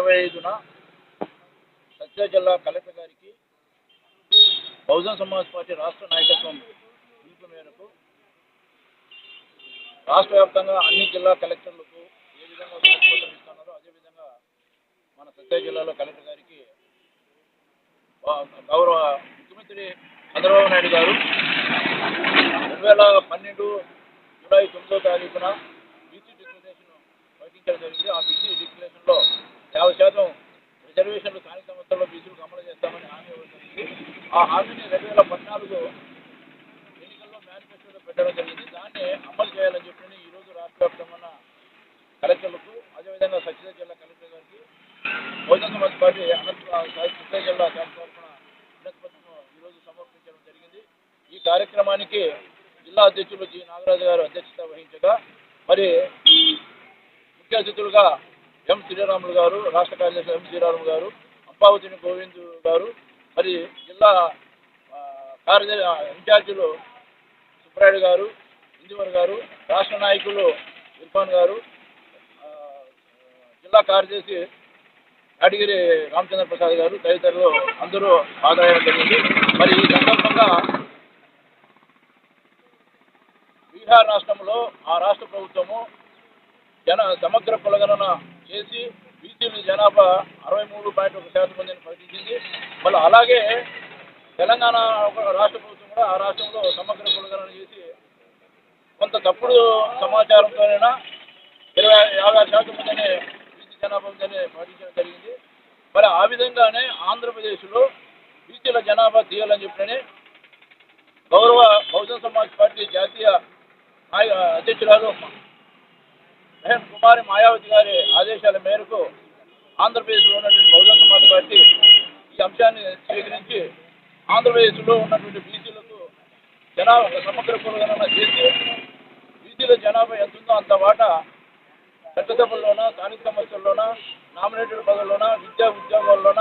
ఇరవై ఐదున సత్య జిల్లా కలెక్టర్ గారికి బహుజన్ సమాజ్ పార్టీ రాష్ట్ర నాయకత్వం పిలుపు మేరకు రాష్ట్ర వ్యాప్తంగా అన్ని జిల్లా కలెక్టర్లకు ఏ విధంగా ఇస్తున్నారో అదేవిధంగా మన సత్య జిల్లాలో కలెక్టర్ గారికి గౌరవ ముఖ్యమంత్రి చంద్రబాబు నాయుడు గారు. రెండు వేల పన్నెండు జూలై తొమ్మిదో తారీఖున ప్రకటించడం జరిగింది. ఆ బీసీ లో యాభై శాతం రిజర్వేషన్లు స్థానిక సంస్థల్లో బీసీలకు అమలు చేస్తామని హామీ ఇవ్వడం ఆ హామీని రెండు వేల పద్నాలుగు ఎన్నికల్లో మేనిఫెస్టోలో పెట్టడం జరిగింది. దాన్ని అమలు చేయాలని చెప్పి ఈరోజు రాష్ట్ర వ్యాప్తంగా ఉన్న కలెక్టర్లకు అదేవిధంగా సత్యసాయి జిల్లా కలెక్టర్ గారికి బహుజన సమాజ్ పార్టీ అనంత జిల్లా శాఖ తరఫున వినతిపత్రం ఈరోజు సమర్పించడం జరిగింది. ఈ కార్యక్రమానికి జిల్లా అధ్యక్షులు జి నాగరాజు గారు అధ్యక్షత వహించగా మరి ముఖ్య అతిథులుగా ఎం శ్రీరాములు గారు రాష్ట్ర కార్యదర్శి ఎం శ్రీరాములు గారు అంపావతిని గోవింద్ గారు మరి జిల్లా కార్యదర్శి ఇన్ఛార్జీలు సుబ్రాయుడు గారు ఇందివర్ గారు రాష్ట్ర నాయకులు ఇర్ఫాన్ గారు జిల్లా కార్యదర్శి అడిగిరి రామచంద్ర ప్రసాద్ గారు తదితరులు అందరూ ఆదాయం జరిగింది మరి ఈ సందర్భంగా బీహార్ రాష్ట్రంలో ఆ రాష్ట్ర ప్రభుత్వము జన సమగ్ర కులగణన చేసి బీసీల జనాభా అరవై మూడు పాయింట్ ఒక శాతం మందిని ప్రకటించింది మళ్ళీ అలాగే తెలంగాణ రాష్ట్ర ప్రభుత్వం కూడా ఆ రాష్ట్రంలో సమగ్ర కులగణన చేసి కొంత తప్పుడు సమాచారంతోనైనా ఇరవై యాభై శాతం మందిని బీసీ జనాభా ఉందని ప్రకటించడం జరిగింది. మరి ఆ విధంగానే ఆంధ్రప్రదేశ్లో బీసీల జనాభా తీయాలని చెప్పని గౌరవ బహుజన సమాజ్ పార్టీ జాతీయ అధ్యక్షురాలు మెహన్ కుమారి మాయావతి గారి ఆదేశాల మేరకు ఆంధ్రప్రదేశ్లో ఉన్నటువంటి బహుజన సమాజ్ పార్టీ ఈ అంశాన్ని స్వీకరించి ఆంధ్రప్రదేశ్లో ఉన్నటువంటి బీసీలకు జనాభా సమగ్ర కులగణన చేసి బీసీల జనాభా ఎంత ఉందో అంత వాటా చట్టసభల్లోన స్థానిక సమస్యల్లోన నామినేటెడ్ పదవుల్లోన విద్యా ఉద్యోగాల్లోన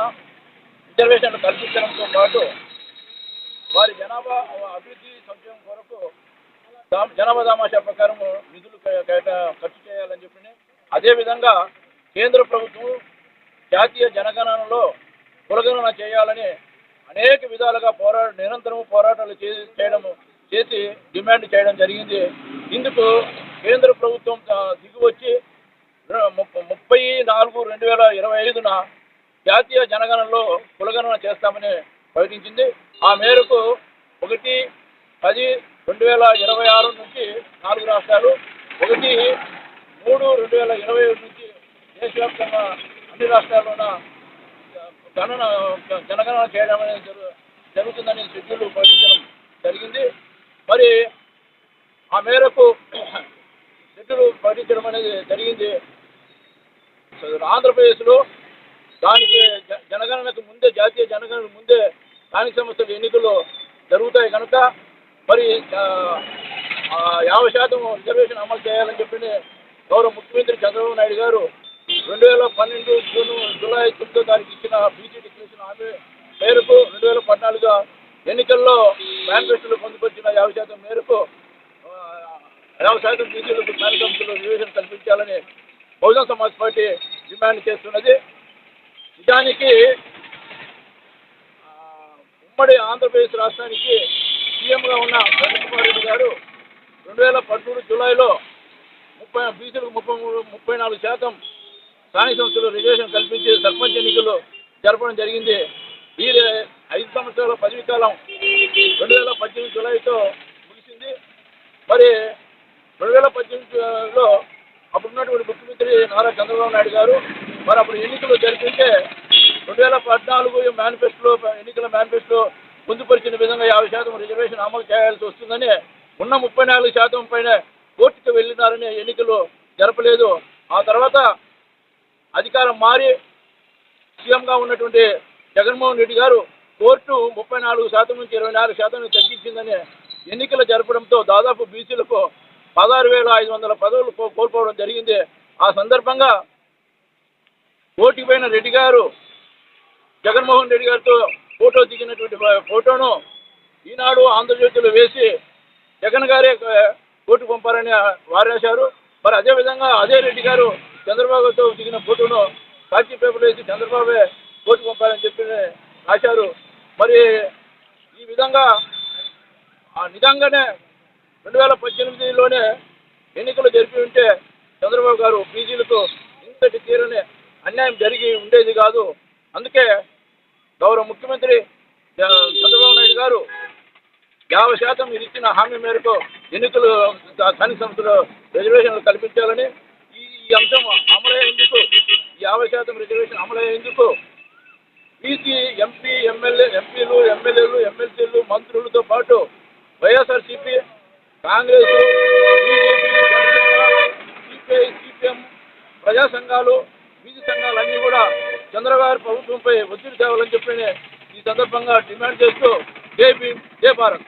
రిజర్వేషన్లు కల్పించడంతో పాటు వారి జనాభా అభివృద్ధి సంక్షేమం కొరకు జనాభా దామాషా ప్రకారం నిధులు కేటా ఖర్చు అదేవిధంగా కేంద్ర ప్రభుత్వం జాతీయ జనగణనలో కులగణన చేయాలని అనేక విధాలుగా పోరా నిరంతరం పోరాటాలు చే చేయడం చేసి డిమాండ్ చేయడం జరిగింది. ఇందుకు కేంద్ర ప్రభుత్వం దిగువచ్చి ముప్పై నాలుగు రెండు వేల ఇరవై ఐదున జాతీయ జనగణనలో కులగణన చేస్తామని ప్రకటించింది. ఆ మేరకు ఒకటి పది రెండు వేల ఇరవై ఆరు నుంచి నాలుగు రాష్ట్రాలు ఒకటి మూడు రెండు వేల ఇరవై ఏడు నుంచి దేశవ్యాప్తంగా అన్ని రాష్ట్రాల్లోన గణన జనగణన చేయడం అనేది జరుగు జరుగుతుందని షెడ్యూల్ ప్రకటించడం జరిగింది. మరి ఆ మేరకు షెడ్యూల్ ప్రకటించడం అనేది జరిగింది. ఆంధ్రప్రదేశ్లో దానికి జ- జనగణనకు ముందే జాతీయ జనగణనకు ముందే స్థానిక సంస్థల ఎన్నికలు జరుగుతాయి కనుక మరి యాభై శాతం రిజర్వేషన్ అమలు చేయాలని చెప్పి గౌరవ ముఖ్యమంత్రి చంద్రబాబు నాయుడు గారు రెండు వేల పన్నెండు జూన్ జూలై తొమ్మిదో తారీఖు ఇచ్చిన బీసీ డిక్లరేషన్ హామీ మేరకు రెండు వేల పద్నాలుగు ఎన్నికల్లో మేనిఫెస్టోలో పొందుపరిచిన యాభై శాతం మేరకు యాభై శాతం బీసీలకు మేనిఫెస్టోలో సంస్థలు కల్పించాలని బహుజన సమాజ్ పార్టీ డిమాండ్ చేస్తున్నది. నిజానికి ఉమ్మడి ఆంధ్రప్రదేశ్ రాష్ట్రానికి సీఎంగా ఉన్న కిరణ్ కుమార్ రెడ్డి గారు రెండు వేల పదమూడు జూలైలో ముప్పై బీసీలకు ముప్పై మూడు ముప్పై నాలుగు శాతం స్థానిక సంస్థలు రిజర్వేషన్ కల్పించి సర్పంచ్ ఎన్నికలు జరపడం జరిగింది. వీరి ఐదు సంవత్సరాల పదవి కాలం రెండు వేల పద్దెనిమిది జూలైతో ముగిసింది. మరి రెండు వేల పద్దెనిమిదిలో అప్పుడున్నటువంటి ముఖ్యమంత్రి నారా చంద్రబాబు నాయుడు గారు మరి అప్పుడు ఎన్నికలు జరిపితే రెండు వేల పద్నాలుగు మేనిఫెస్టోలో ఎన్నికల మేనిఫెస్టో పొందుపరిచిన విధంగా యాభై శాతం రిజర్వేషన్ అమలు చేయాల్సి వస్తుందని ఉన్న ముప్పై నాలుగు శాతం పైన కోర్టుకు వెళ్ళినారని ఎన్నికలు జరపలేదు. ఆ తర్వాత అధికారం మారి సీఎంగా ఉన్నటువంటి జగన్మోహన్ రెడ్డి గారు కోర్టు ముప్పై నాలుగు శాతం నుంచి ఇరవై నాలుగు శాతం తగ్గించిందని ఎన్నికలు జరపడంతో దాదాపు బీసీలకు పదహారు వేల ఐదు వందల పదవులు కోల్పోవడం జరిగింది. ఆ సందర్భంగా ఓటుకు పోయిన రెడ్డి గారు జగన్మోహన్ రెడ్డి గారితో ఫోటో దిగినటువంటి ఫోటోను ఈనాడు ఆంధ్రజ్యోతిలో వేసి జగన్ గారే ఆ, పంపారని వారేశారు. మరి అదేవిధంగా అదే రెడ్డి గారు చంద్రబాబుతో దిగిన ఫోటోను సాక్షి పేపర్లు వేసి చంద్రబాబే కోర్టు పంపారని చెప్పి రాశారు. మరి ఈ విధంగా ఆ నిజంగానే రెండు వేల పద్దెనిమిదిలోనే ఎన్నికలు జరిపి ఉంటే చంద్రబాబు గారు పీజీలకు ఇంతటి తీరని అన్యాయం జరిగి ఉండేది కాదు. అందుకే గౌరవ ముఖ్యమంత్రి చంద్రబాబు నాయుడు గారు యాభై శాతం మీరు ఇచ్చిన హామీ మేరకు ఎన్నికలు స్థానిక సంస్థలు రిజర్వేషన్లు కల్పించాలని ఈ ఈ అంశం అమలయ్యేందుకు యాభై శాతం రిజర్వేషన్ అమలయ్యేందుకు బీసీ ఎంపీ ఎమ్మెల్యే ఎంపీలు ఎమ్మెల్యేలు ఎమ్మెల్సీలు మంత్రులతో పాటు వైఎస్ఆర్సీపీ కాంగ్రెస్ సిపిఐ సిపిఎం ప్రజా సంఘాలు బీసీ సంఘాలన్నీ కూడా చంద్రబాబు ప్రభుత్వంపై ఒత్తిడి తేవాలని చెప్పి ఈ సందర్భంగా డిమాండ్ చేస్తూ జై భీమ్ జై భారత్.